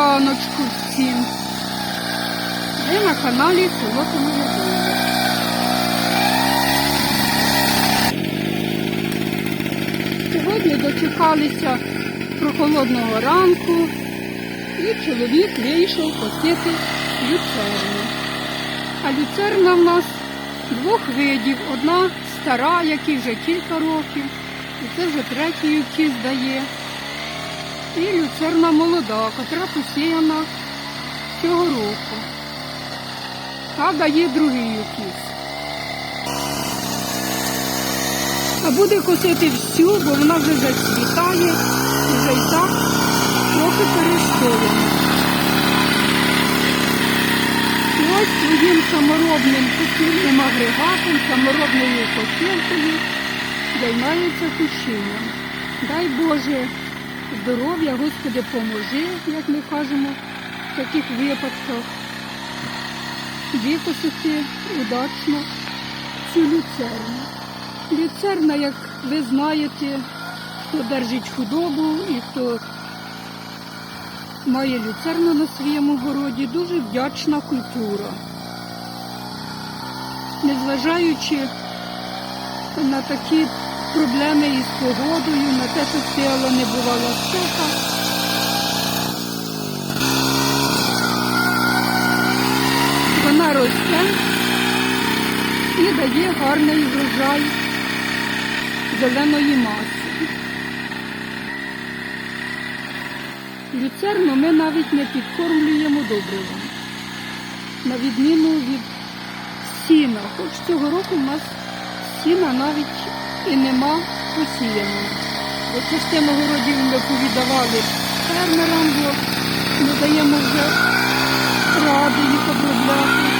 раночку всім. Ви на каналі Село Комолодове. Сьогодні дочекалися прохолодного ранку і чоловік вийшов косити люцерну. А люцерна в нас двох видів. Одна стара, якій вже кілька років, і це вже третій укіс дає. І люцерна молода, котра посіяна цього року. Та дає другий укіс. А буде косити всю, бо вона вже зацвітає, вже і так трохи перестояна. І ось своїм саморобним косильним агрегатом, саморобною косилкою займається кущинням. Дай Боже здоров'я, Господи, поможи, як ми кажемо в таких випадках. Викосити удачно цю люцерну. Люцерна, як ви знаєте, хто держить худобу і хто має люцерну на своєму городі, дуже вдячна культура. Незважаючи на такі проблеми із погодою, на те, що стояла не бувала спека, вона росте і дає гарний врожай зеленої маси. Люцерну ми навіть не підкормлюємо добривом, на відміну від сіна. Хоч цього року в нас сіна навіть і нема посіяного. Бо частину городів ми повіддавали фермерам, бо ми даємо вже раду їх обробляти.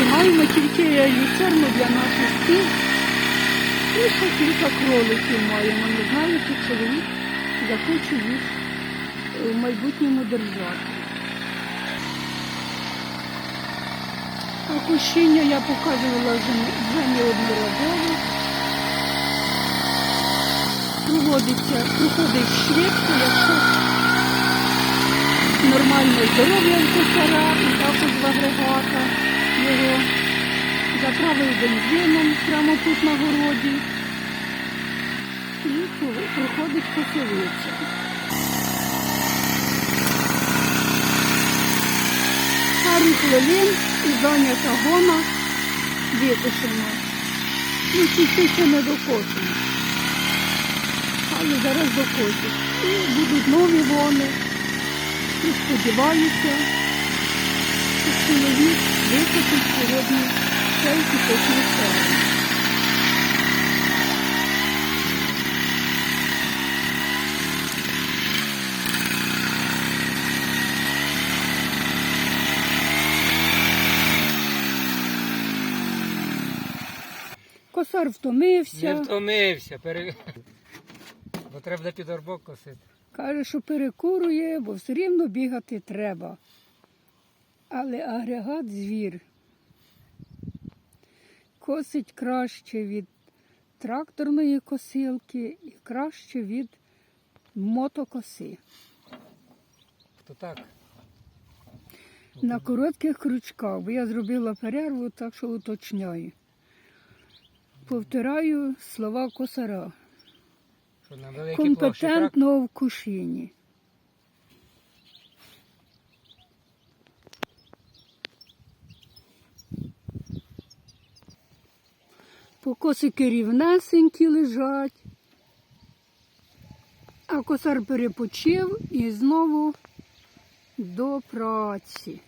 І маємо тільки люцерну для наших кіз. І ще кілька кроликів маємо. Не знаю, чи чоловік захоче їх в майбутньому держати. А кущіння я показувала вже не- вже неодноразово. Проводиться, проходить швидко, якщо нормальне здоров'я косара і також в агрегата його заправив бензином прямо тут на городі і про- проходить косовиця. Хвилин і зайнята гона викошена. Ну, ці ще не докосимо. Але зараз докосять. І будуть нові гони. І сподіваюся, що чоловік викосить сьогодні цей кіточний села. Косар Не втомився, втомився, пере... бо треба буде під орбок косити. каже, що перекурує, бо все рівно бігати треба. Але агрегат звір. Косить краще від тракторної косилки і краще від мотокоси. То так. На коротких крючках, бо я зробила перерву, так що уточняю. Повторяю слова косара. Що на великій площі. Компетентного в кушині. Покосики рівнесенькі лежать, а косар перепочив і знову до праці.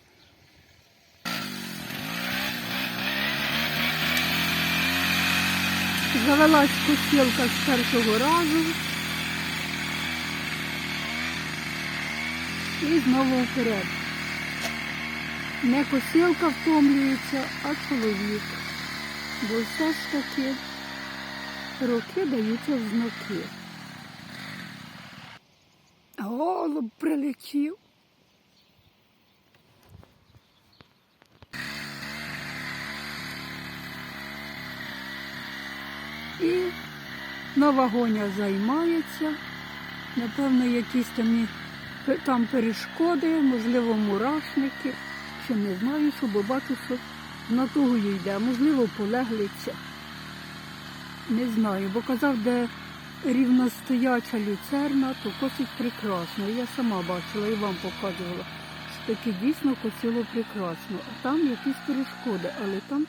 Завелась косілка з першого разу. І знову вперед. Не косілка втомлюється, а чоловік. Бо все ж таки роки даються в знаки. Голуб прилетів. І нова гоня займається. Напевно, якісь там там перешкоди, можливо, мурашники. Ще не знаю, що, бо бачу, що на тугою йде, можливо, полеглиця. Не знаю, бо казав, де рівностояча люцерна, то косить прекрасно. Я сама бачила і вам показувала, що таке дійсно косило прекрасно. А там якісь перешкоди, але там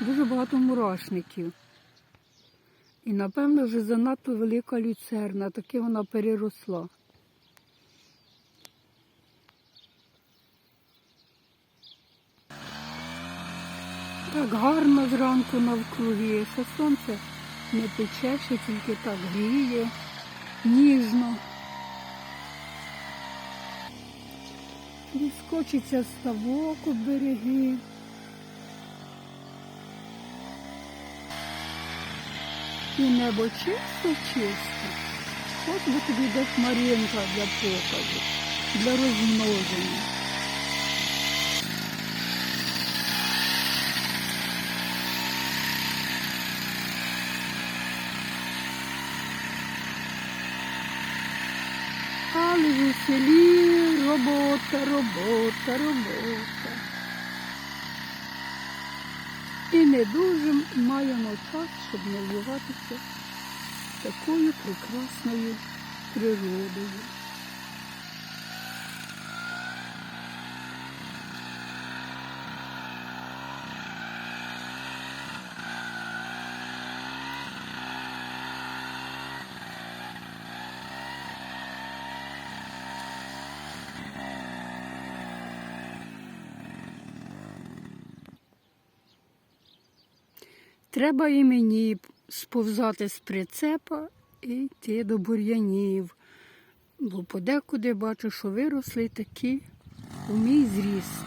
дуже багато мурашників. І, напевно, вже занадто велика люцерна, таки вона переросла. Так гарно зранку навкруги, що сонце не пече, ще тільки так гріє, ніжно. Відскочиться ставок у береги. І небо чисто, чисто. От би тобі де хмаринка для показу, для розмноження. Але в селі робота, робота, робота. І не дуже маємо час, щоб навігатися такою прекрасною природою. Треба і мені сповзати з прицепа і йти до бур'янів, бо подекуди бачу, що виросли такі у мій зріст.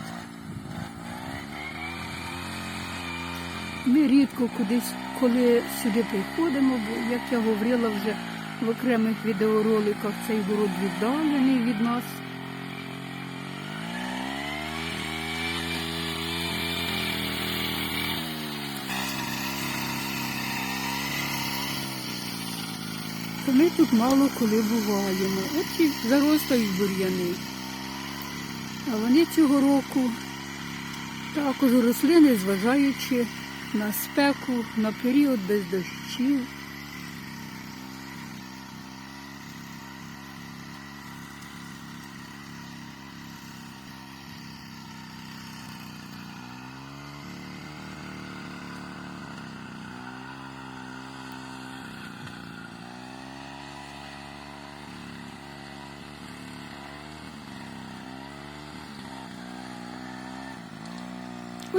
Ми рідко кудись, коли сюди приходимо, бо, як я говорила вже в окремих відеороликах, цей город віддалений від нас. Ми тут мало коли буваємо. От і заростають бур'яни. А вони цього року також рослини, зважаючи на спеку, на період без дощів.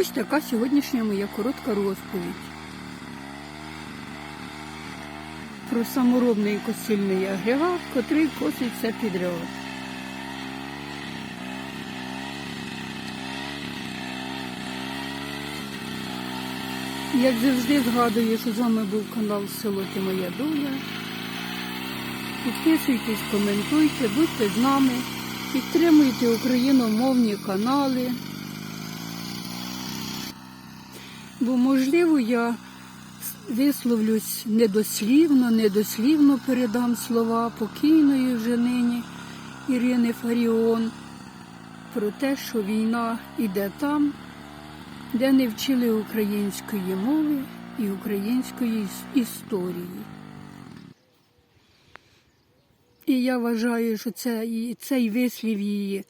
Ось така сьогоднішня моя коротка розповідь. Про саморобний косильний агрегат, котрий косить все підряд. Як завжди згадую, що з вами був канал Село Ти Моя Доля. Підписуйтесь, коментуйте, будьте з нами, підтримуйте україномовні канали. Бо, можливо, я висловлюсь недослівно, недослівно передам слова покійної вже нині Ірини Фаріон про те, що війна йде там, де не вчили української мови і української історії. І я вважаю, що це, цей вислів її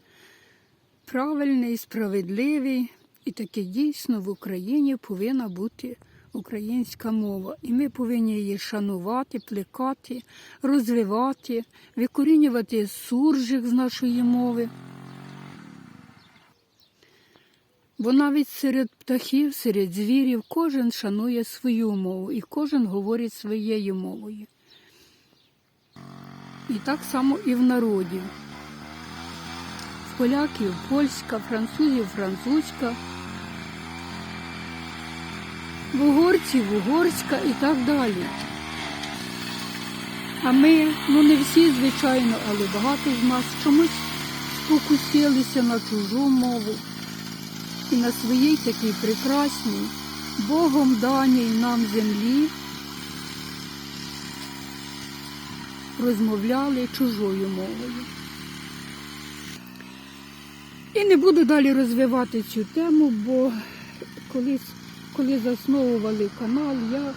правильний, справедливий, і таке дійсно в Україні повинна бути українська мова. І ми повинні її шанувати, плекати, розвивати, викорінювати суржик з нашої мови. Бо навіть серед птахів, серед звірів кожен шанує свою мову і кожен говорить своєю мовою. І так само і в народі. В поляків польська, французів французька, угорців угорська і так далі. А ми, ну не всі, звичайно, але багато з нас чомусь спокусилися на чужу мову і на своїй такій прекрасній, Богом даній нам землі розмовляли чужою мовою. І не буду далі розвивати цю тему, бо колись, коли засновували канал, я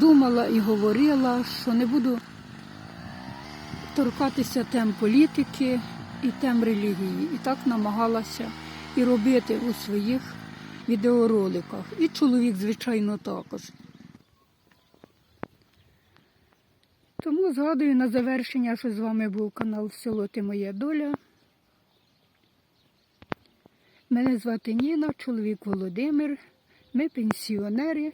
думала і говорила, що не буду торкатися тем політики і тем релігії. І так намагалася і робити у своїх відеороликах. І чоловік, звичайно, також. Тому згадую на завершення, що з вами був канал Село Ти Моя Доля. Мене звати Ніна, чоловік Володимир. Ми пенсіонери.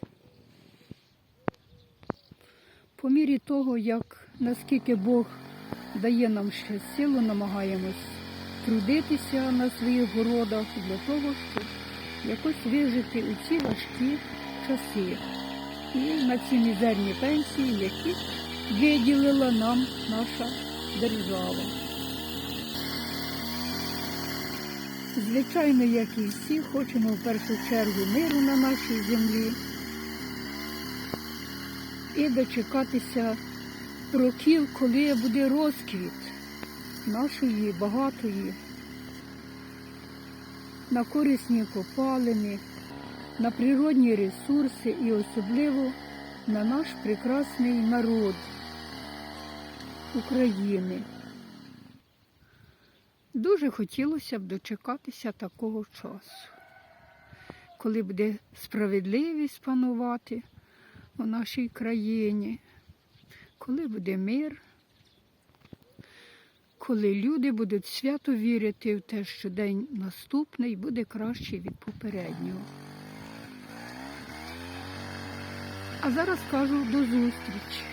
По мірі того, як наскільки Бог дає нам ще силу, намагаємось трудитися на своїх городах для того, щоб якось вижити у ці важкі часи. І на ці мізерні пенсії, які виділила нам наша держава. Звичайно, як і всі, хочемо в першу чергу миру на нашій землі і дочекатися років, коли буде розквіт нашої багатої на корисні копалини, на природні ресурси і особливо на наш прекрасний народ України. Дуже хотілося б дочекатися такого часу, коли буде справедливість панувати у нашій країні, коли буде мир, коли люди будуть свято вірити в те, що день наступний буде кращий від попереднього. А зараз кажу до зустрічі.